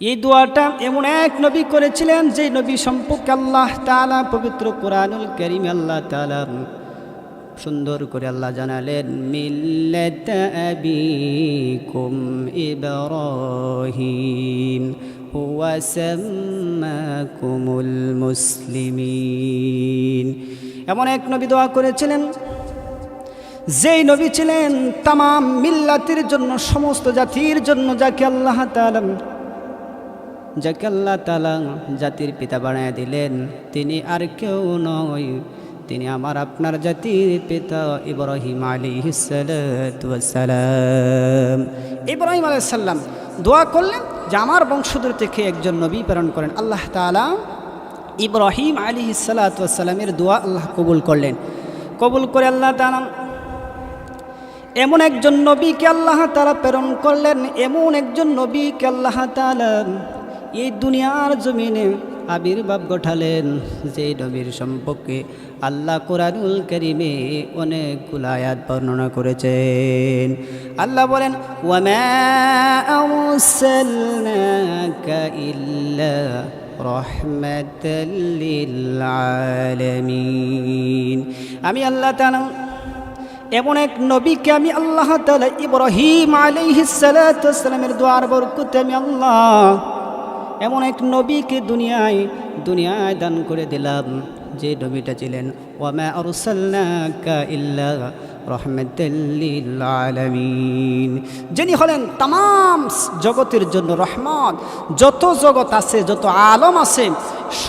এই দোয়াটা এমন এক নবী করেছিলেন যে নবী সম্পর্কে আল্লাহ তালা পবিত্র কোরআনুল করিম আল্লাহ তালা সুন্দর করে আল্লাহ জানালেন হুয়া সাম্মাকুমুল মুসলিমিন। এমন এক নবী দোয়া করেছিলেন, যেই নবী ছিলেন তাম মিল্লাতির জন্য, সমস্ত জাতির জন্য যাকে আল্লাহ তাআলা যাকে আল্লাহ তালা জাতির পিতা বানায় দিলেন, তিনি আর কেউ নয়। তিনি আমার আপনার জাতির পিতা ইব্রাহিম আলী সালাম। ইব্রাহিম আলাইসাল্লাম দোয়া করলেন যে আমার বংশধর থেকে একজন নবী প্রেরণ করেন। আল্লাহ তালা ইব্রাহিম আলী সালাতামের দোয়া আল্লাহ কবুল করলেন। কবুল করে আল্লাহ তালা এমন একজন নবীকে আল্লাহ তালা প্রেরণ করলেন, এমন একজন নবীকে আল্লাহ তালা এই দুনিয়ার জমিনে আবির্ভাব ঘটালেন যে নবীর সম্পর্কে। আল্লাহ কোরআনুল করিমে অনেকগুলো আয়াত বর্ণনা করেছেন। আল্লাহ বলেন আমি আল্লাহ এমন এক নবীকে আমি আল্লাহ তালা ইব্রাহিম আলিহিসালামের দোয়ার বরকুতে আমি আল্লাহ এমন এক নবীকে দুনিয়ায় দুনিয়ায় দান করে দিলাম। যে নবীটা ছিলেন, ওয়ামা ইল্লা যিনি হলেন তাম জগতের জন্য রহমত। যত জগৎ আছে, যত আলম আছে,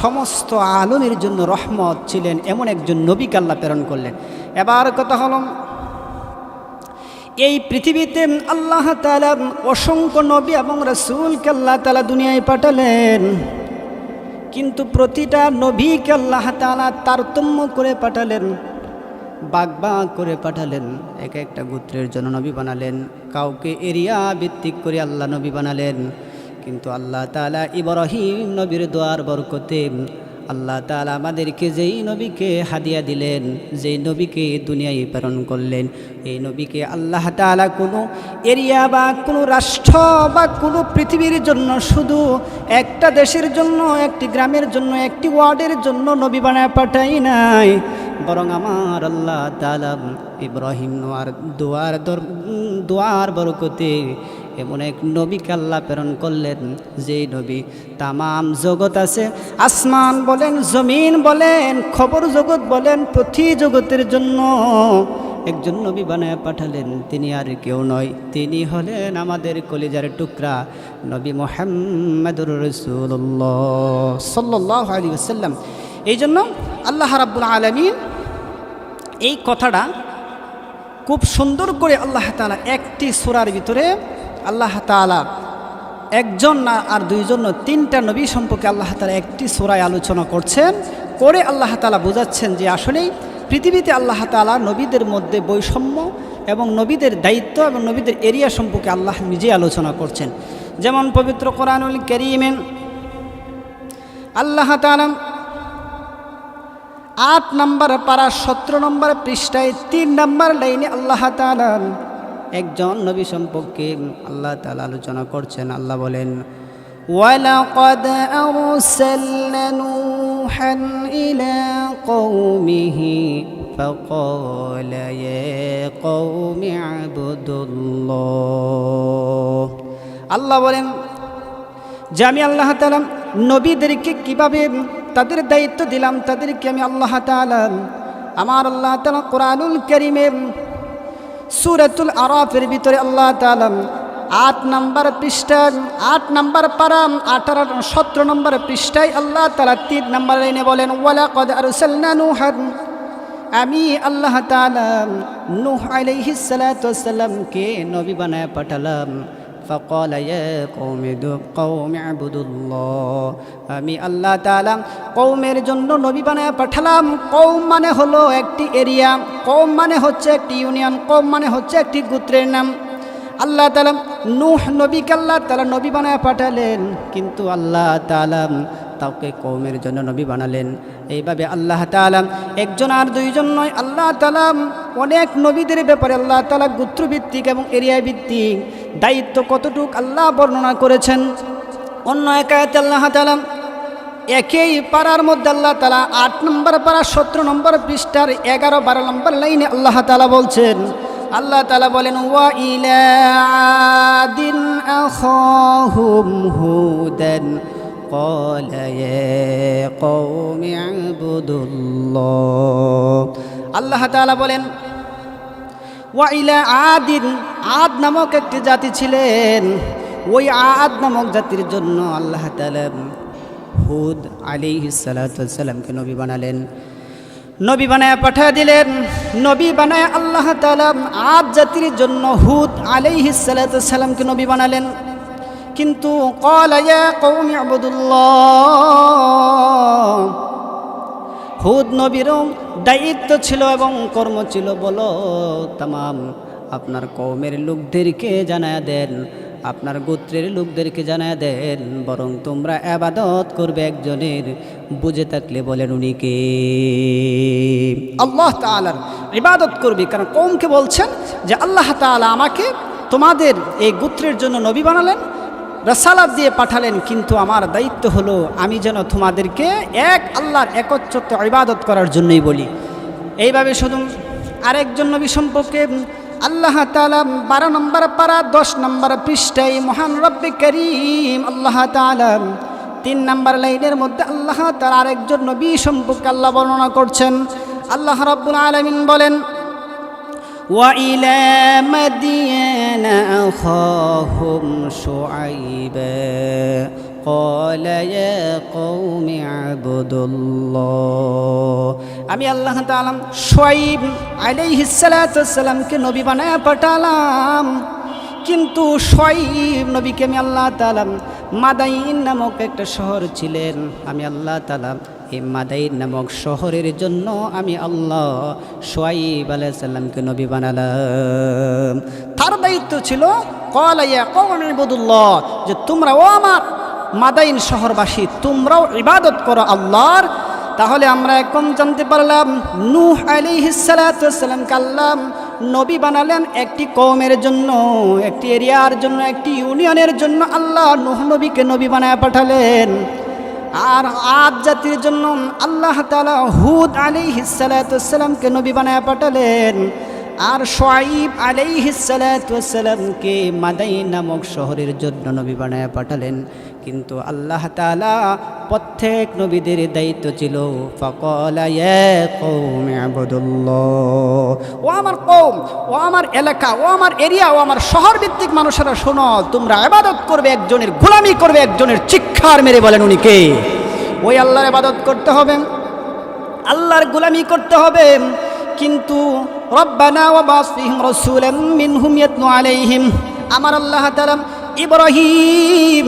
সমস্ত আলমের জন্য রহমত ছিলেন এমন একজন নবীকে আল্লাহ প্রেরণ করলেন। এবার কথা হল এই পৃথিবীতে আল্লাহ তালা অসংখ্য নবী এবং রসুলকে আল্লাহ তালা দুনিয়ায় পাঠালেন। কিন্তু প্রতিটা নবীকে আল্লাহ তালা তারতম্য করে পাঠালেন বাগ বাগ করে পাঠালেন, এক একটা গোত্রের জন্য নবী বানালেন, কাউকে এরিয়া ভিত্তিক করে আল্লাহ নবী বানালেন। কিন্তু আল্লাহ তালা ইব্রাহিম নবীর দোয়ার বরকতে আল্লাহ তালা আমাদেরকে যেই নবীকে হাদিয়া দিলেন, যেই নবীকে দুনিয়ায় প্রেরণ করলেন, এই নবীকে আল্লাহ তালা কোনো এরিয়া বা কোনো রাষ্ট্র বা কোনো পৃথিবীর জন্য শুধু একটা দেশের জন্য, একটি গ্রামের জন্য, একটি ওয়ার্ডের জন্য নবী বানায় পাঠাই নাই। বরং আমার আল্লাহ তালা ইব্রাহিম নোয়ার দোয়ার দোয়ার বরকতে এমন এক নবীকে আল্লাহ প্রেরণ করলেন, যেই নবী তামাম জগৎ আছে। আসমান বলেন, জমিন বলেন, খবর জগৎ বলেন প্রতি জগতের জন্য একজন নবী বানায় পাঠালেন। তিনি আর কেউ নয়, তিনি হলেন আমাদের কলিজার টুকরা নবী মোহাম্মদুর রসুল্লাহ আসাল্লাম এই জন্য আল্লাহ রাব্বুল আলমিন এই কথাটা খুব সুন্দর করে আল্লাহ তালা একটি সুরার ভিতরে আল্লাহ তালা একজন না আর দুইজন তিনটা নবী সম্পর্কে আল্লাহ তালা একটি সোরায় আলোচনা করছেন। করে আল্লাহ তালা বোঝাচ্ছেন যে আসলেই পৃথিবীতে আল্লাহ তালা নবীদের মধ্যে বৈষম্য এবং নবীদের দায়িত্ব এবং নবীদের এরিয়া সম্পর্কে আল্লাহ নিজে আলোচনা করছেন। যেমন পবিত্র কোরআনুল করিমেন আল্লাহ তালা আট নম্বর পারা সতেরো নম্বর পৃষ্ঠায় তিন নম্বর লাইনে আল্লাহ তালা একজন নবী সম্পর্কে আল্লাহ তালা আলোচনা করছেন আল্লাহ বলেন ولقد أرسلنا نوحا إلى قومه فقال يا قوم اعبدوا الله আল্লাহ বলেন যে আমি আল্লাহ তালা নবীদেরকে কিভাবে তাদের দায়িত্ব দিলাম তাদেরকে আমি আল্লাহ তালা আমার আল্লাহ তালা কোরআনুল করিমে সুরাতুল আরাফের ভিতরে আল্লাহ তালাম আট নম্বর পৃষ্ঠা আট নম্বর পারাম, আঠারো, সতেরো নম্বর পৃষ্ঠায় আল্লাহ তালা তিন নম্বর লাইনে বলেন ওয়ালা কদ আরসালনা নুহান। আমি আল্লাহ তালাম নুহ আলাইহিস সালাতামকে নবী বানায় পাঠালাম। فقال يا قوم دو- قوم اعبدوا الله আমি আল্লাহ তাআলা কৌমের জন্য নবী বানায় পাঠালাম কৌম মানে হলো একটি এরিয়া কৌম মানে হচ্ছে একটি ইউনিয়ন কৌম মানে হচ্ছে একটি গোত্রের নাম আল্লাহ তাআলা নূহ নবীকে আল্লাহ তাআলা নবী বানায় পাঠালেন কিন্তু আল্লাহ তাআলা তাকে কৌমের জন্য নবী বানালেন এইভাবে আল্লাহ তাআলা একজন আর দুইজন নয়, আল্লাহ তালাম অনেক নবীদের ব্যাপারে আল্লাহ তালা গোত্রভিত্তিক এবং এরিয়া ভিত্তিক দায়িত্ব কতটুক আল্লাহ বর্ণনা করেছেন। অন্য একায়তে আল্লাহ তালা একই পাড়ার মধ্যে আল্লাহ তালা আট নম্বর পাড়া, সতেরো নম্বর পৃষ্ঠার এগারো বারো নম্বর লাইনে আল্লাহ তালা বলছেন, আল্লাহ তালা বলেন, ওয়া ইলা আদিন আখাহুম হুদান قال يا قوم اعبدوا الله আল্লাহ তাআলা বলেন ওয়াইলা আদিন আদ নামক একটি জাতি ছিলেন ওই আদ নামক জাতির জন্য আল্লাহ তাআলা হুদ আলাইহিস সালামকে নবী বানালেন নবী বানায় পাঠিয়ে দিলেন নবী বানায় আল্লাহ তাআলা আদ জাতির জন্য হুদ আলাইহিস সালামকে নবী বানালেন কিন্তু হুদ নবীর দায়িত্ব ছিল এবং কর্ম ছিল, বলো তাম আপনার কৌমের লোকদেরকে জানায় দেন, আপনার গোত্রের লোকদেরকে জানায় দেন, বরং তোমরা আবাদত করবে একজনের, বুঝে থাকলে বলেন উনিকে আল্লাহ তালার ইবাদত করবে, কারণ কৌমকে বলছেন যে, আল্লাহ তালা আমাকে তোমাদের এই গোত্রের জন্য নবী বানালেন রসালাত দিয়ে পাঠালেন, কিন্তু আমার দায়িত্ব হলো আমি যেন তোমাদেরকে এক আল্লাহর একচ্ছত্ব ইবাদত করার জন্যই বলি। এইভাবে শুধু আরেকজন নবী সম্পর্কে আল্লাহ তালা বারো নম্বর পারা, দশ নম্বর পৃষ্ঠায়, মহান রব্বে করিম আল্লাহ তালা তিন নম্বর লাইনের মধ্যে আল্লাহ তার আরেকজন নবী সম্পর্কে আল্লাহ বর্ণনা করছেন। আল্লাহ রব্বুল আলমিন বলেন وإلى مدين أخاهم شعيبا قال يا قوم اعبدوا الله আমি আল্লাহ তাআলা শুআইব আলাইহিস সালামকে নবী বানায় পাঠালাম কিন্তু শুআইব নবীকে আমি আল্লাহ তাআলা মাদাইন নামক একটা শহর ছিলেন আমি আল্লাহ তাআলা এই মাদাইন নামক শহরের জন্য আমি আল্লাহ সোয়াইব আলাইসাল্লামকে নবী বানালাম। তার দায়িত্ব ছিল কলাইয়া কৌমিবুদুল্লাহ যে তোমরা, ও আমার মাদাইন শহরবাসী, তোমরাও ইবাদত করো আল্লাহর তাহলে আমরা এখন জানতে পারলাম, নূহ আলিহিসালামকে আল্লাহ নবী বানালেন একটি কৌমের জন্য, একটি এরিয়ার জন্য, একটি ইউনিয়নের জন্য আল্লাহ নূহ নবীকে নবী বানায় পাঠালেন। আর আদ জাতির জন্য আল্লাহ তালা হুদ আলী হিসালাতামকে নবী বানায় পাঠালেন। আর সোয়াইব আলাই হিসালাতামকে মাদাই নামক শহরের জন্য নবী বানায় পাঠালেন। কিন্তু আল্লাহ তালা প্রত্যেক নবীদের দায়িত্ব ছিল ও আমার কৌম ও আমার এলাকা, ও আমার এরিয়া, ও আমার শহর ভিত্তিক মানুষেরা শোনো, তোমরা আবাদত করবে, একজনের গোলামি করবে, একজনের চিক্ষার মেরে বলেন উনি কে? ওই আল্লাহর আবাদত করতে হবে, আল্লাহর গোলামি করতে হবে, কিন্তু রব্বানা ওয়া বাসফিহিম রাসূলাম মিনহুম ইয়াতলু আলাইহিম। আমার আল্লাহ তাআলা ইব্রাহিম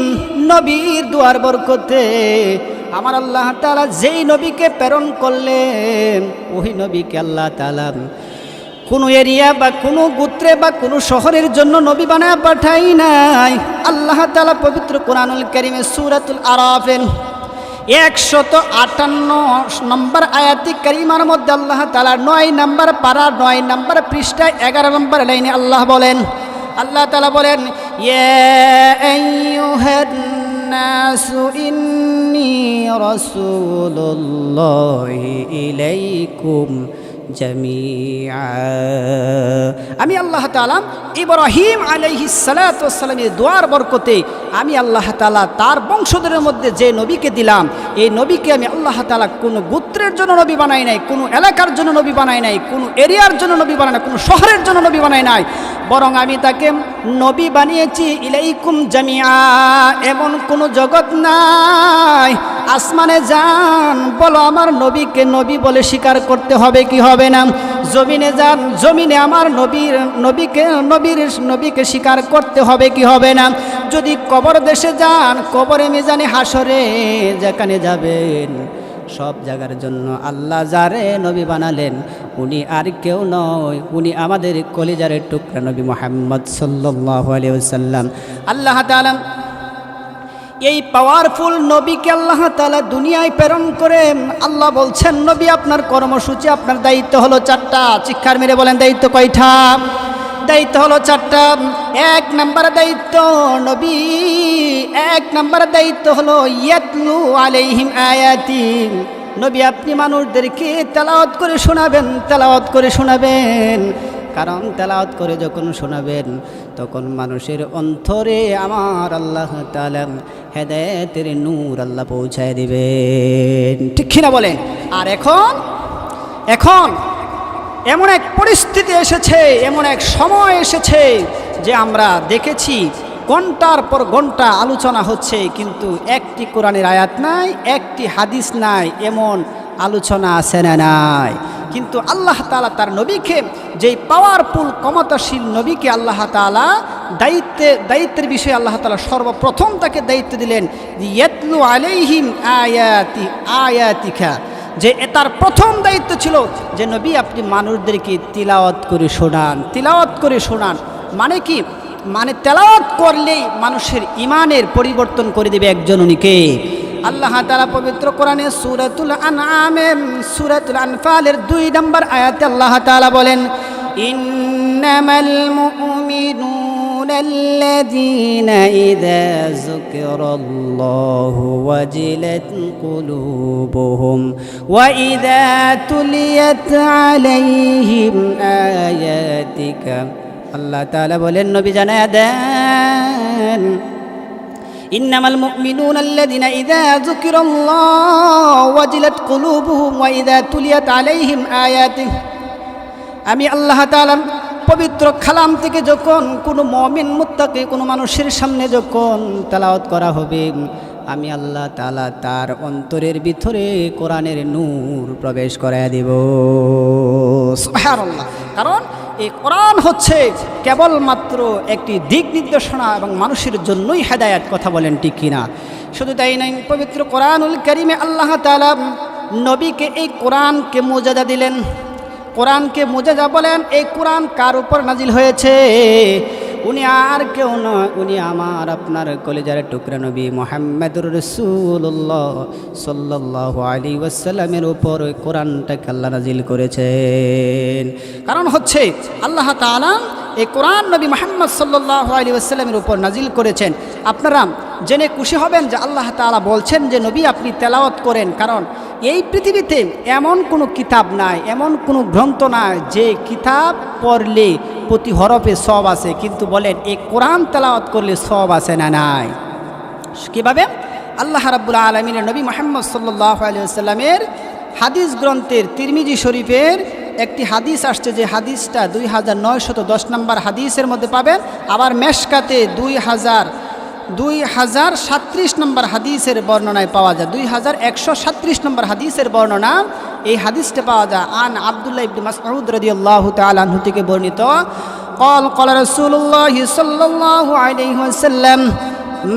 নবীর দুয়ার বরকতে আমার আল্লাহ তালা যেই নবীকে প্রেরণ করলেন, ওই নবীকে আল্লাহ তালা কোনো এরিয়া বা কোনো গোত্রে বা কোনো শহরের জন্য নবী বানায় পাঠাই নাই। আল্লাহ তালা পবিত্র কোরআনুল কারীমে সূরাতুল আরাফের একশত আটান্ন নম্বর আয়াতি করিমার মধ্যে আল্লাহ তালা নয় নম্বর পাড়া নয় নম্বর পৃষ্ঠায় এগারো নম্বর লাইনে আল্লাহ বলেন আল্লাহ তালা বলেন ইয়ে রসুল্লাহি ইলাইকুম আমি আল্লাহ তাআলা ইব্রাহিম আলাইহিস সালামের দোয়ার বরকতে আমি আল্লাহ তালা তার বংশধরের মধ্যে যে নবীকে দিলাম, এই নবীকে আমি আল্লাহ তালা কোনো গোত্রের জন্য নবী বানাই নাই, কোনো এলাকার জন্য নবী বানাই নাই, কোনো এরিয়ার জন্য নবী বানাই নাই, কোনো শহরের জন্য নবী বানাই নাই, বরং আমি তাকে নবী বানিয়েছি ইলাইকুম জামিয়া এমন কোনো জগৎ নাই। আসমানে যান, বলো আমার নবীকে নবী বলে স্বীকার করতে হবে কি হবে না? জমিনে যান, জমিনে আমার নবীর, নবীকে নবীর নবীকে স্বীকার করতে হবে কি হবে না? যদি কবর দেশে যান, কবরে মেজানে হাসরে যেখানে যাবেন, সব জায়গার জন্য আল্লাহ যারে নবী বানালেন, উনি আর কেউ নয়, উনি আমাদের কলিজারের টুকরা নবী মোহাম্মদ সাল্লাহ আলিয়াল্লাম আল্লাহ তালাম এই পাওয়ারফুল নবীকে আল্লাহ তালা দুনিয়ায় প্রেরণ করে, আল্লাহ বলছেন, নবী, আপনার কর্মসূচি, আপনার দায়িত্ব হলো চারটা। শিক্ষার মেরে বলেন, দায়িত্ব কয়টা? দায়িত্ব হলো চারটা। এক নাম্বার দায়িত্ব, নবী, এক নাম্বার দায়িত্ব হলো, ইয়াতলু আলাইহিম আয়াতি। নবী, আপনি মানুষদেরকে তেলাওয়াত করে শোনাবেন, তেলাওয়াত করে শোনাবেন। কারণ, তেলাওয়াত করে যখন শোনাবেন তখন মানুষের অন্তরে আমার আল্লাহ তাআলা হেদায়েতের নূর আল্লাহ পৌঁছায় দিবেন। ঠিক কিনা বলেন? আর এখন? এখন এমন এক পরিস্থিতি এসেছে, এমন এক সময় এসেছে যে আমরা দেখেছি ঘণ্টার পর ঘণ্টা আলোচনা হচ্ছে, কিন্তু একটি কোরআনের আয়াত নাই, একটি হাদিস নাই, এমন আলোচনা আছে না, নাই। কিন্তু আল্লাহ তাআলা তার নবীকে, যেই পাওয়ারফুল ক্ষমতাশীল নবীকে আল্লাহ তালা দায়িত্বে, দায়িত্বের বিষয়ে আল্লাহ তাআলা সর্বপ্রথম তাকে দায়িত্ব দিলেন, ইয়াতলু আলাইহিম আয়াতি, আয়াতিকা যে তার প্রথম দায়িত্ব ছিল যে, নবী, আপনি মানুষদেরকে তিলাওয়াত করে শোনান, তিলাওয়াত করে শোনান। মানে কি? মানে তেলাওয়াত করলেই মানুষের ইমানের পরিবর্তন করে দেবে একজন উনিকে। আল্লাহ তালা পবিত্র কোরআনে সুরাতুল আনআমে, সুরাতুল আনফালের দুই নম্বর আয়াতে আল্লাহ তালা বলেন, ইন্নামাল মুমিনুনা আল্লাযীনা ইযা যুকিরাল্লাহু ওয়াজিলাত কুলুবুহুম ওয়া ইযা তুলিয়াত আলাইহিম আয়াতিকা। আল্লাহ তাআলা বলেন, নবী জানায় দেন ইন্নামাল মুমিনুন আল্লাযিনা ইযা যুকিরাল্লাহ ওয়াজিলাত কুলুবুহুম ওয়া ইযা তুলিয়াত আলাইহিম আয়াতিহি আমি আল্লাহ তাআলা পবিত্র খালাম থেকে যখন কোনো মমিন মুত্তাকে, কোনো মানুষের সামনে যখন তেলাওয়াত করা হবে, আমি আল্লাহ তালা তার অন্তরের ভিতরে কোরআনের নূর প্রবেশ করায় দেব। কারণ এই কোরআন হচ্ছে কেবলমাত্র একটি দিক নির্দেশনা এবং মানুষের জন্যই হেদায়াত কথা বলেন ঠিক কিনা? শুধু তাই নাই পবিত্র কোরআনুল করিমে আল্লাহ তাআলা নবীকে এই কোরআনকে মর্যাদা দিলেন। কোরআনকে মর্যাদা বলেন, এই কোরআন কার উপর নাজিল হয়েছে? উনি আর কেউ নয়, উনি আমার আপনার কলেজার টুকরা নবী মোহাম্মদুর রসুল্লাহ সাল্লাহ আলী ওয়াসাল্লামের উপর ওই কোরআনটাকে আল্লাহ নাজিল করেছেন। কারণ হচ্ছে আল্লাহ তাআলা এই কোরআন নবী মোহাম্মদ সাল্লাহ আলী ওয়াসাল্লামের উপর নাজিল করেছেন। আপনারা জেনে খুশি হবেন যে আল্লাহ তাআলা বলছেন যে, নবী, আপনি তেলাওয়াত করেন। কারণ এই পৃথিবীতে এমন কোনো কিতাব নাই, এমন কোনো গ্রন্থ নাই যে কিতাব পড়লে প্রতি হরফে সব আছে, কিন্তু বলেন এই কোরআন তেলাওয়াত করলে সব আছে না নাই? কীভাবে? আল্লাহ রাব্বুল আলমিনের নবী মোহাম্মদ সাল্লাহ আলিয়াল্লামের হাদিস গ্রন্থের তিরমিজি শরীফের একটি হাদিস আসছে যে হাদিসটা দুই হাজার নয়শত দশ নম্বর হাদিসের মধ্যে পাবেন। আবার মেশকাতে দুই হাজার দুই হাজার সাত্রিশ নম্বর হাদিসের বর্ণনায় পাওয়া যায় দুই হাজার একশো সাত্রিশ নম্বর হাদিসের বর্ণনা এই হাদিসটা পাওয়া যায় আন আবদুল্লাহ ইবনে মাসউদ রাদিয়াল্লাহু তাআলা আনহু থেকে বর্ণিত قال قال رسول الله صلى الله عليه وسلم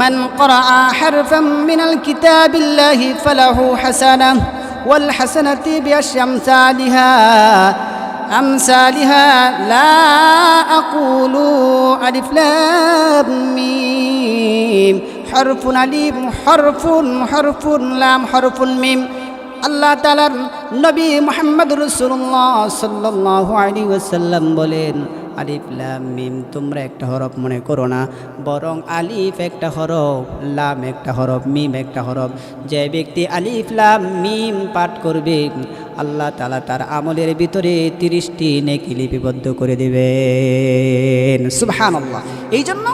من قرأ حرفا من الكتاب الله فله حسنة والحسنة بعشر أمثالها أمثالها لا أقول ألف لام ميم حرف ألف حرف حرف لام حرف ميم আল্লাহ তালার নবী মোহাম্মদ রসুল্লাহ সাল্লাহ আলী ওসাল্লাম বলেন আলিফ লাম মিম, তোমরা একটা হরফ মনে করো না। বরং আলিফ একটা হরফ, লাম একটা হরফ, মিম একটা হরফ। যে ব্যক্তি আলিফ, লাম, মিম পাঠ করবে, আল্লাহ তালা তার আমলের ভিতরে তিরিশটি নেকি লিপিবদ্ধ করে দেবেন। সুবহান আল্লাহ এই জন্য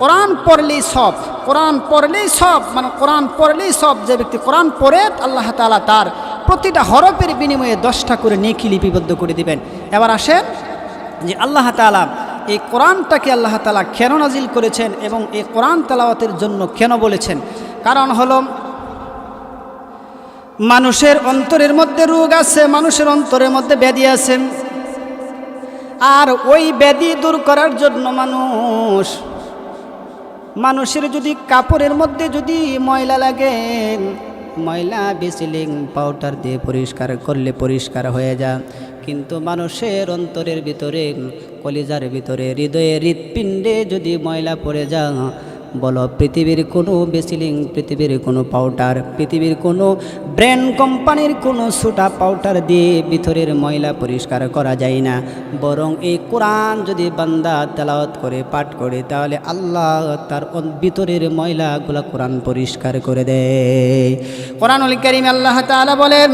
কোরআন পড়লেই সব, কোরআন পড়লেই সব মানে কোরআন পড়লেই সব, যে ব্যক্তি কোরআন পড়ে, আল্লাহ তালা তার প্রতিটা হরফের বিনিময়ে দশটা করে নেকি লিপিবদ্ধ করে দিবেন। এবার আসেন যে আল্লাহ তালা এই কোরআনটাকে আল্লাহ তালা কেন নাজিল করেছেন এবং এই কোরআন তালাওয়াতের জন্য কেন বলেছেন? কারণ হলো, মানুষের অন্তরের মধ্যে রোগ আছে, মানুষের অন্তরের মধ্যে ব্যাধি আছে। আর ওই ব্যাধি দূর করার জন্য মানুষ, মানুষের যদি কাপড়ের মধ্যে যদি ময়লা লাগে, ময়লা, বেসিলিং পাউডার দিয়ে পরিষ্কার করলে পরিষ্কার হয়ে যায়। কিন্তু মানুষের অন্তরের ভিতরে, কলিজার ভিতরে, হৃদয়ে হৃৎপিণ্ডে যদি ময়লা পড়ে যা বলো পৃথিবীর কোনো বেসিলিং, পৃথিবীর কোনো পাউডার, পৃথিবীর কোনো ব্র্যান্ড কোম্পানির কোনো সুটা পাউডার দিয়ে ভিতরের ময়লা পরিষ্কার করা যায় না। বরং এই কোরআন যদি বান্দা তেলাওয়াত করে, পাঠ করে, তাহলে আল্লাহ তার ভিতরের ময়লাগুলো কোরআন পরিষ্কার করে দেয়। কোরআনুল করিম আল্লাহ তাআলা বলেন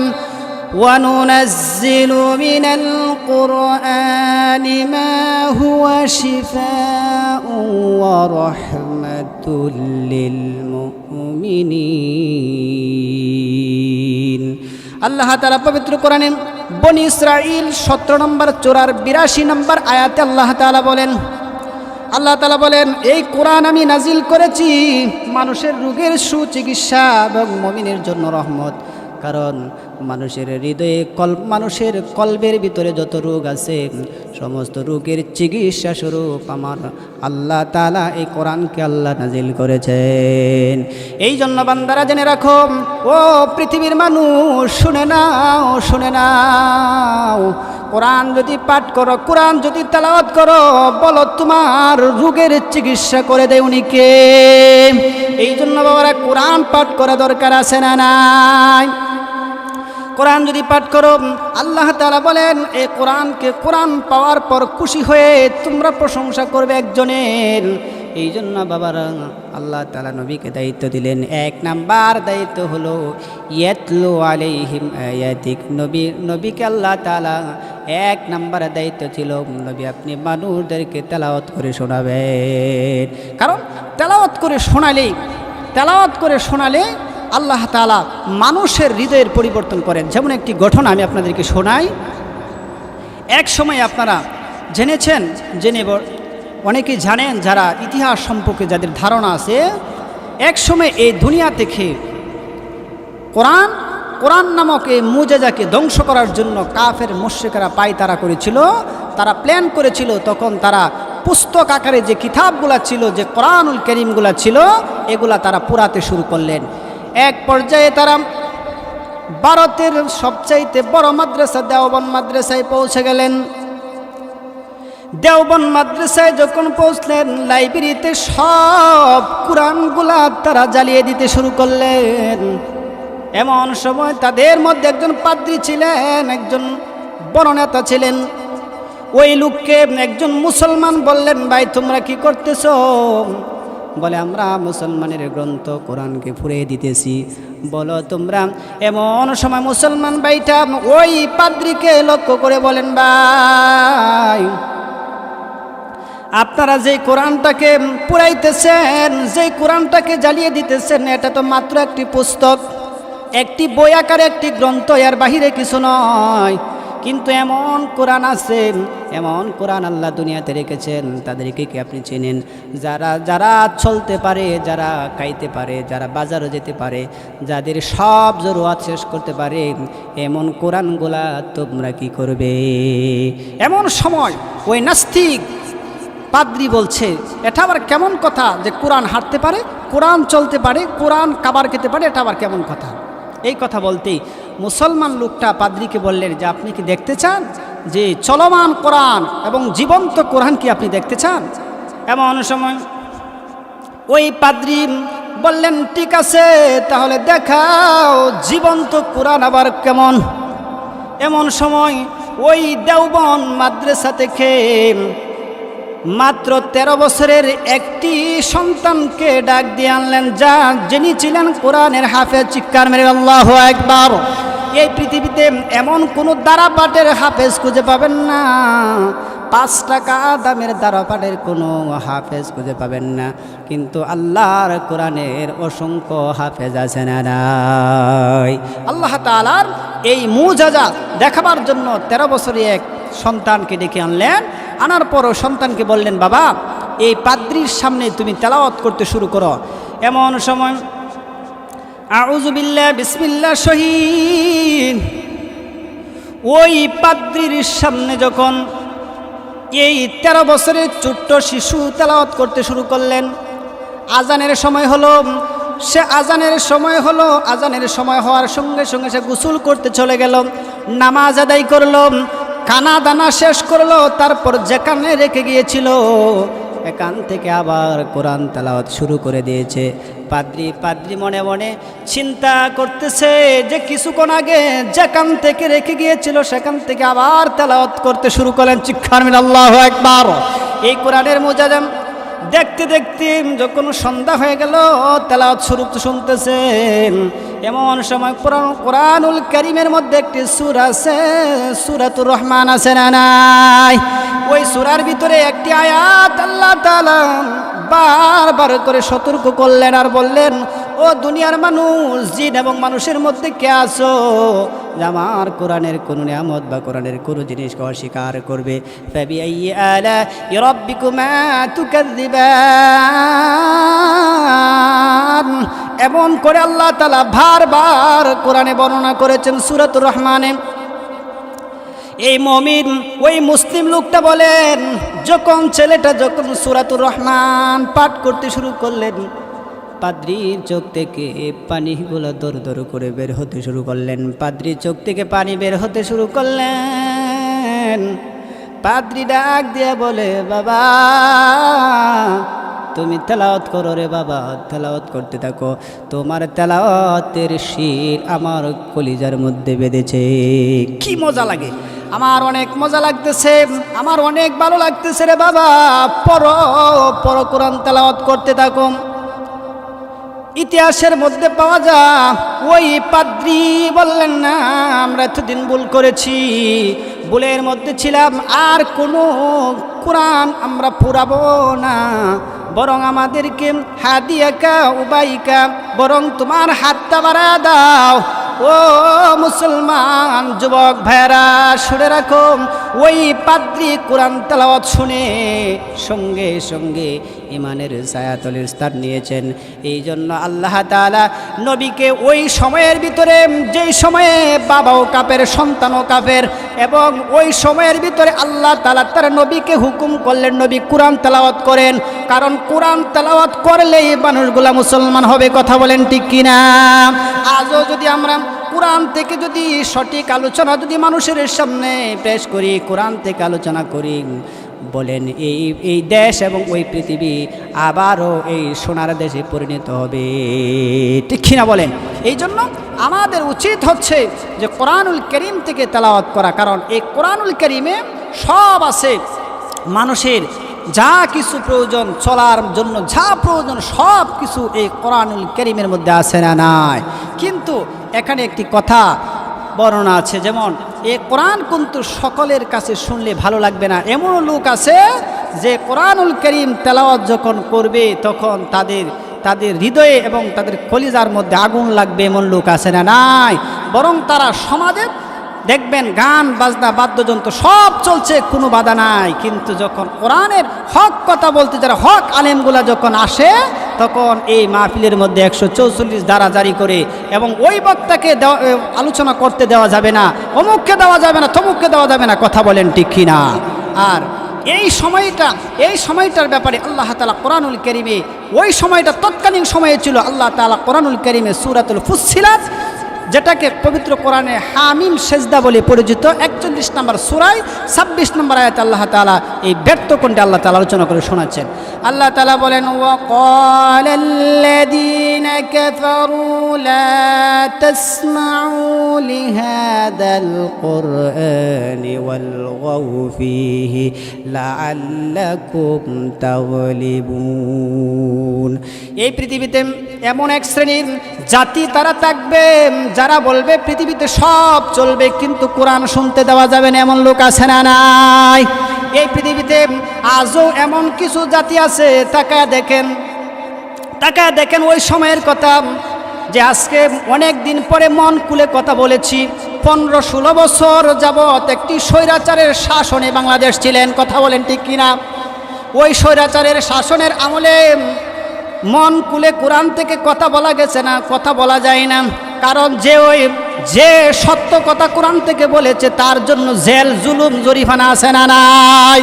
وننزل من القرآن ما هو شفاء ورحمة للمؤمنين আল্লাহ তালা পবিত্র কোরআনে বনি ইসরাইল সতেরো নম্বর চোরার বিরাশি নম্বর আয়াতে আল্লাহ তালা বলেন আল্লাহ তালা বলেন এই কোরআন আমি নাজিল করেছি মানুষের রোগের সুচিকিৎসা এবং মমিনের জন্য রহমত কারণ মানুষের হৃদয়ে কল মানুষের কল্পের ভিতরে যত রোগ আছে, সমস্ত রোগের চিকিৎসা স্বরূপ আমার আল্লাহ তালা এই কোরআনকে আল্লাহ নাজিল করেছেন। এই জন্য বান্দারা জেনে রাখো, ও পৃথিবীর মানুষ, শুনে নাও শুনে নাও। কোরআন যদি পাঠ করো, কোরআন যদি তেলাওয়াত করো, বলো তোমার রোগের চিকিৎসা করে দেয় উনিকে এই জন্য বাবারা, কোরআন পাঠ করা দরকার আছে না নাই? কোরআন যদি পাঠ করো, আল্লাহ তালা বলেন এই কোরআনকে কোরআন পাওয়ার পর খুশি হয়ে তোমরা প্রশংসা করবে একজনের। এই জন্য বাবারা, আল্লাহ তালা নবীকে দায়িত্ব দিলেন। এক নাম্বার দায়িত্ব হলো, ইয়াতলু আলাইহিম নবী, নবীকে আল্লাহ তালা এক নাম্বার দায়িত্ব ছিল, নবী, আপনি মানুষদেরকে তেলাওয়াত করে শোনাবেন। কারণ, তেলাওয়াত করে শোনালেই, তেলাওয়াত করে শোনালে আল্লাহ তালা মানুষের হৃদয়ের পরিবর্তন করেন। যেমন একটি ঘটনা আমি আপনাদেরকে শোনাই। এক সময় আপনারা জেনেছেন, জেনে অনেকেই জানেন যারা ইতিহাস সম্পর্কে যাদের ধারণা আছে, এক সময় এই দুনিয়া থেকে কোরআন কোরআন নামক এই মুজাজাকে ধ্বংস করার জন্য কাফের মুশ্রিকেরা পায়তারা করেছিল। তারা প্ল্যান করেছিল, তখন তারা পুস্তক আকারে যে কিতাবগুলা ছিল, যে কোরআনুল করিমগুলা ছিল, এগুলা তারা পুরাতে শুরু করলেন। এক পর্যায়ে তারা ভারতের সবচাইতে বড় মাদ্রাসা দেওবন মাদ্রাসায় পৌঁছে গেলেন। দেওবন মাদ্রাসায় যখন পৌঁছলেন, লাইব্রেরিতে সব কোরআনগুলা তারা জ্বালিয়ে দিতে শুরু করলেন। এমন সময় তাদের মধ্যে একজন পাদ্রী ছিলেন, একজন বড় নেতা ছিলেন। ওই লোককে একজন মুসলমান বললেন, ভাই, তোমরা কি করতেছ? বলে, আমরা মুসলমানের গ্রন্থ কোরআনকে ফুরিয়ে দিতেছি। বলো, তোমরা এমন সময় মুসলমান ভাইটা ওই পাদ্রীকে লক্ষ্য করে বলেন, ভাই, আপনারা যে কোরআনটাকে পুরাইতেছেন, যেই কোরআনটাকে জ্বালিয়ে দিতেছেন, এটা তো মাত্র একটি পুস্তক, একটি বই আকারে একটি গ্রন্থ, এর বাহিরে কিছু নয়। কিন্তু এমন কোরআন আছে এমন কোরআন আল্লাহ দুনিয়াতে রেখেছেন, তাদেরকে কি আপনি চেনেন? যারা যারা চলতে পারে, যারা খাইতে পারে, যারা বাজারও যেতে পারে, যাদের সব জরুয়াত শেষ করতে পারে, এমন কোরআনগুলা তোমরা কি করবে? এমন সময় ওই নাস্তিক পাদ্রি বলছে, এটা আবার কেমন কথা যে কোরআন হাঁটতে পারে, কোরআন চলতে পারে, কোরআন কাবার খেতে পারে, এটা আবার কেমন কথা? এই কথা বলতেই মুসলমান লোকটা পাদ্রিকে বললেন, যে আপনি কি দেখতে চান যে চলমান কোরআন এবং জীবন্ত কোরআন কি আপনি দেখতে চান? এমন সময় ওই পাদ্রি বললেন, ঠিক আছে, তাহলে দেখাও জীবন্ত কোরআন আবার কেমন? এমন সময় ওই দেওবন মাদ্রাসা থেকে মাত্র ১৩ বছরের একটি সন্তানকে ডাক দিয়ে আনলেন যা যিনি ছিলেন কোরআনের হাফেজ, চিৎকার মেরে আল্লাহ একবার এই পৃথিবীতে এমন কোনো দ্বারাপাটের হাফেজ খুঁজে পাবেন না। পাঁচ টাকা দামের দ্বারাপাটের কোনো হাফেজ খুঁজে পাবেন না। কিন্তু আল্লাহর কোরআনের অসংখ্য হাফেজ আছে না নাই। আল্লাহ তালার এই মুজাজা দেখাবার জন্য ১৩ বছরের এক সন্তানকে ডেকে আনলেন। আনার পরও সন্তানকে বললেন, বাবা, এই পাদ্রির সামনে তুমি তেলাওয়াত করতে শুরু করো। এমন সময় আউজুবিল্লা বিসমিল্লা শহীদ। ওই পাদ্রির সামনে যখন এই তেরো বছরের ছোট্ট শিশু তেলাওয়াত করতে শুরু করলেন, আজানের সময় হলো, সে আজানের সময় হলো, আজানের সময় হওয়ার সঙ্গে সঙ্গে সে গোসল করতে চলে গেল, নামাজ আদায় করল কানা দানা শেষ করল, তারপর যেখানে রেখে গিয়েছিল, এখান থেকে আবার কোরআন তালাওয়াত শুরু করে দিয়েছে। পাদ্রি পাদ্রি মনে মনে চিন্তা করতেছে যে কিছুক্ষণ আগে যেখান থেকে রেখে গিয়েছিল, সেখান থেকে আবার তেলাওয়াত করতে শুরু করলেন। চিক্ষার মিন আল্লাহ একবার এই কোরআনের মোজাজাম দেখতে দেখতে যখন সন্ধ্যা হয়ে গেল, তেলাওয়াত শুরু শুনতেছেন। এমন সময় কোরআন কোরআনুল করিমের মধ্যে একটি সুর আছে, সুরাতুর রহমান আছে না নাই? ওই সুরার ভিতরে একটি আয়াত আল্লাহ তালা বারবার করে সতর্ক করলেন আর বললেন ও দুনিয়ার মানুষ, জিন এবং মানুষের মধ্যে কে আছো? আমার কোরআনের কোন নিয়ামত বা কোরআনের কোন জিনিসকে অস্বীকার করবে। এমন করে আল্লাহ তাআলা বারবার কোরআনে বর্ণনা করেছেন সূরাতুর রহমানে। এই মমিন, ওই মুসলিম লোকটা বলেন, যখন ছেলেটা যখন সুরাতুর রহমান পাঠ করতে শুরু করলেন পাদ্রির চোখ থেকে পানিগুলো দর দর করে বের হতে শুরু করলেন। পাদ্রির চোখ থেকে পানি বের হতে শুরু করলেন। পাদ্রি ডাক দিয়ে বলে, বাবা, তুমি তেলাওয়াত করো রে বাবা, তেলাওয়াত করতে থাকো। তোমার তেলাওয়াতের শির আমার কলিজার মধ্যে বেঁধেছে। কি মজা লাগে। আমার অনেক মজা লাগতেছে। আমার অনেক ভালো লাগতেছে রে বাবা। পর পর কোরআন তেলাওয়াত করতে থাকো। ইতিহাসের মধ্যে পাওয়া যা। ওই পাদ্রি বললেন, না, আমরা এতদিন ভুল করেছি। ভুলের মধ্যে ছিলাম, আর কোনো কোরআন আমরা পুরাবো না। বরং আমাদেরকে হাদিয়াকা, উবাইকা বরং তোমার হাতটা বাড়া দাও। ও মুসলমান, যুবক ভাইরা শুনে রাখো, ওই পাদ্রি কোরআন তেলাওয়াত শুনে সঙ্গে সঙ্গে ইমানের ছায়াতলের স্থান নিয়েছেন। এই জন্য আল্লাহ তাআলা নবীকে ওই সময়ের ভিতরে, যেই সময়ে বাবাও কাপের, সন্তানও কাপের, এবং ওই সময়ের ভিতরে আল্লাহ তাআলা তার নবীকে হুকুম করলেন, নবী কোরআন তেলাওয়াত করেন। কারণ কোরআন তেলাওয়াত করলেই মানুষগুলা মুসলমান হবে, কথা বলেন, ঠিক কিনা? আজও যদি আমরা কোরআন থেকে যদি সঠিক আলোচনা যদি মানুষের সামনে পেশ করি, কোরআন থেকে আলোচনা করি, বলেন, এই এই দেশ এবং ওই পৃথিবী আবারও এই সোনার দেশে পরিণত হবে। ঠিক কিনা বলেন? এই জন্য আমাদের উচিত হচ্ছে যে কোরআনুল করিম থেকে তেলাওয়াত করা। কারণ এই কোরআনুল করিমে সব আছে। মানুষের যা কিছু প্রয়োজন, চলার জন্য যা প্রয়োজন, সব কিছু এই কোরআনুল করিমের মধ্যে আছে না নাই। কিন্তু এখানে একটি কথা বর্ণনা আছে, যেমন, এ কোরআন কিন্তু সকলের কাছে শুনলে ভালো লাগবে না। এমনও লোক আছে যে কোরআনুল করিম তেলাওয়াত যখন করবে, তখন তাদের তাদের হৃদয়ে এবং তাদের কলিজার মধ্যে আগুন লাগবে এমন লোক আছে না নাই। বরং তারা সমাজের দেখবেন গান, বাজনা, বাদ্যযন্ত্র সব চলছে, কোনো বাধা নাই। কিন্তু যখন কোরআনের হক কথা বলতে, যারা হক আলেমগুলা যখন আসে, তখন এই মাহফিলের মধ্যে একশো চৌচল্লিশ দ্বারা জারি করে এবং ওই বক্তাকে আলোচনা করতে দেওয়া যাবে না, অমুককে দেওয়া যাবে না, তমুককে দেওয়া যাবে না, কথা বলেন ঠিক কিনা আর এই সময়টা, এই সময়টার ব্যাপারে আল্লাহ তালা কোরআনুল করিমে, ওই সময়টা তৎকালীন সময়ে ছিল, আল্লাহ তালা কোরআনুল করিমে সুরাতুল ফুসিলাত যেটাকে পবিত্র কোরআনে হামিম সেজদা বলে পরিচিত একচল্লিশ নম্বর সুরাই ছাব্বিশ নম্বর আয়াত আল্লাহ তালা এই ব্যর্থ কোনটা আল্লাহ তালা আলোচনা করে শোনাচ্ছেন আল্লাহ তালা বলেন وقال الذين كفروا لا تسمعوا لهذا القرآن والغوا فيه لعلكم تغلبون এই পৃথিবীতে এমন এক শ্রেণীর জাতি তারা থাকবে যারা বলবে, পৃথিবীতে সব চলবে, কিন্তু কোরআন শুনতে দেওয়া যাবে না, এমন লোক আছে না নাই? এই পৃথিবীতে আজও এমন কিছু জাতি আছে, তাকায় দেখেন তাকায় দেখেন ওই সময়ের কথা, যে আজকে অনেক দিন পরে মন খুলে কথা বলেছি। পনেরো ষোলো বছর যাবৎ একটি স্বৈরাচারের শাসনে বাংলাদেশ ছিলেন, কথা বলেন ঠিক কিনা? ওই স্বৈরাচারের শাসনের আমলে মন কুলে কোরআন থেকে কথা বলা গেছে না, কথা বলা যায় না। কারণ যে ওই, যে সত্য কথা কোরআন থেকে বলেছে, তার জন্য জেল, জুলুম জরিফানা আছে না নাই?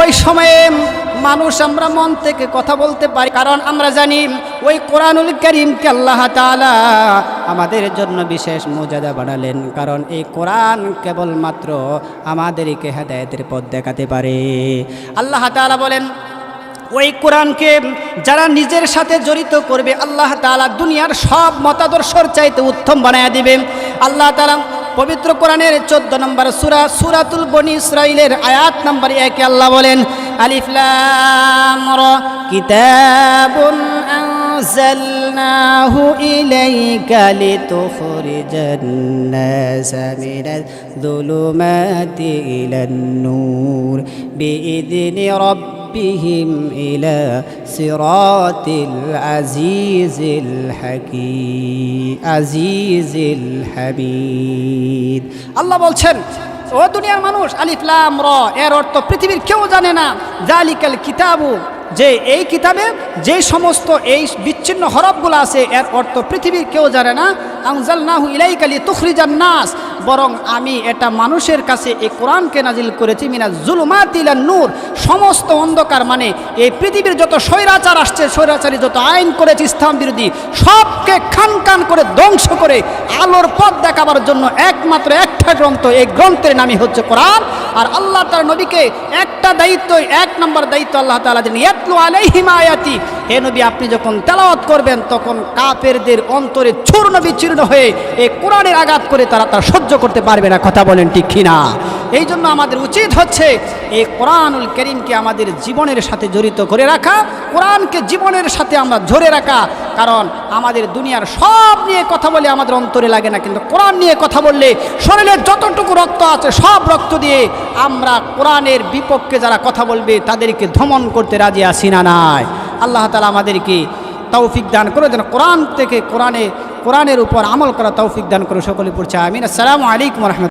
ওই সময়ে মানুষ আমরা মন থেকে কথা বলতে পারি, কারণ আমরা জানি ওই কোরআনুল করিমকে আল্লাহ তাআলা আমাদের জন্য বিশেষ মর্যাদা বানালেন, কারণ এই কোরআন কেবলমাত্র আমাদেরকে হেদায়তের পথ দেখাতে পারে। আল্লাহ তাআলা বলেন ওই কোরআনকে যারা নিজের সাথে জড়িত করবে, আল্লাহ তালা দুনিয়ার সব মতাদর্শর চাইতে উত্তম বানায় দিবে আল্লাহ তালা পবিত্র কোরআনের চোদ্দ নম্বর সুরা, সুরাতুল বনি ইসরাইলের আয়াত নম্বর একে আল্লাহ বলেন আলিফলাম কিতাবুন أنزلناه إليك لتخرج الناس من الظلمات إلى النور بإذن ربهم إلى صراط العزيز الحكيم عزيز الحميد الله বলছেন ও দুনিয়ার মানুষ আলিফলাম র এর অর্থ পৃথিবীর কেউ জানে না জালিকাল কিতাবু যে এই কিতাবে যে সমস্ত এই বিচ্ছিন্ন হরফগুলো আছে, এর অর্থ পৃথিবীর কেউ জানে না। আংজাল নাহু ইলাইকালি তুখরিজান নাস, বরং আমি এটা মানুষের কাছে এই কোরআনকে নাজিল করেছি মিনা জুলুমাতিলা নূর। সমস্ত অন্ধকার মানে এই পৃথিবীর যত স্বৈরাচার আসছে, স্বৈরাচারী যত আইন করেছে, ইসলাম বিরোধী, সবকে খান খান করে ধ্বংস করে আলোর পথ দেখাবার জন্য একমাত্র একটা গ্রন্থ, এই গ্রন্থের নামই হচ্ছে কোরআন। আর আল্লাহ তার নবীকে একটা দায়িত্ব এক নম্বর দায়িত্ব আল্লাহ তালা দিন ইয়াতলু আলাইহিম আয়াতি। হে নবী, আপনি যখন তেলাওয়াত করবেন, তখন কাপেরদের অন্তরে চূর্ণ বিচ্ছিন্ন হয়ে এই কোরআনের আঘাত করে তারা তার সহ্য করতে পারবে না। কথা বলেন ঠিক কিনা এই জন্য আমাদের উচিত হচ্ছে এই কোরআনুল করিমকে আমাদের জীবনের সাথে জড়িত করে রাখা, কোরআনকে জীবনের সাথে আমরা ধরে রাখা। কারণ আমাদের দুনিয়ার সব নিয়ে কথা বলে আমাদের অন্তরে লাগে না, কিন্তু কোরআন নিয়ে কথা বললে শরীরের যতটুকু রক্ত আছে, সব রক্ত দিয়ে আমরা কোরআনের বিপক্ষে যারা কথা বলবে তাদেরকে ধমন করতে রাজি আসি না নাই। আল্লাহ তালা আমাদেরকে তৌফিক দান করে যেন কোরআন থেকে কোরআনে, কোরআনের উপর আমল করা তৌফিক দান করে সকলে পড়ছে আমিন। আসসালামু আলাইকুম রহমত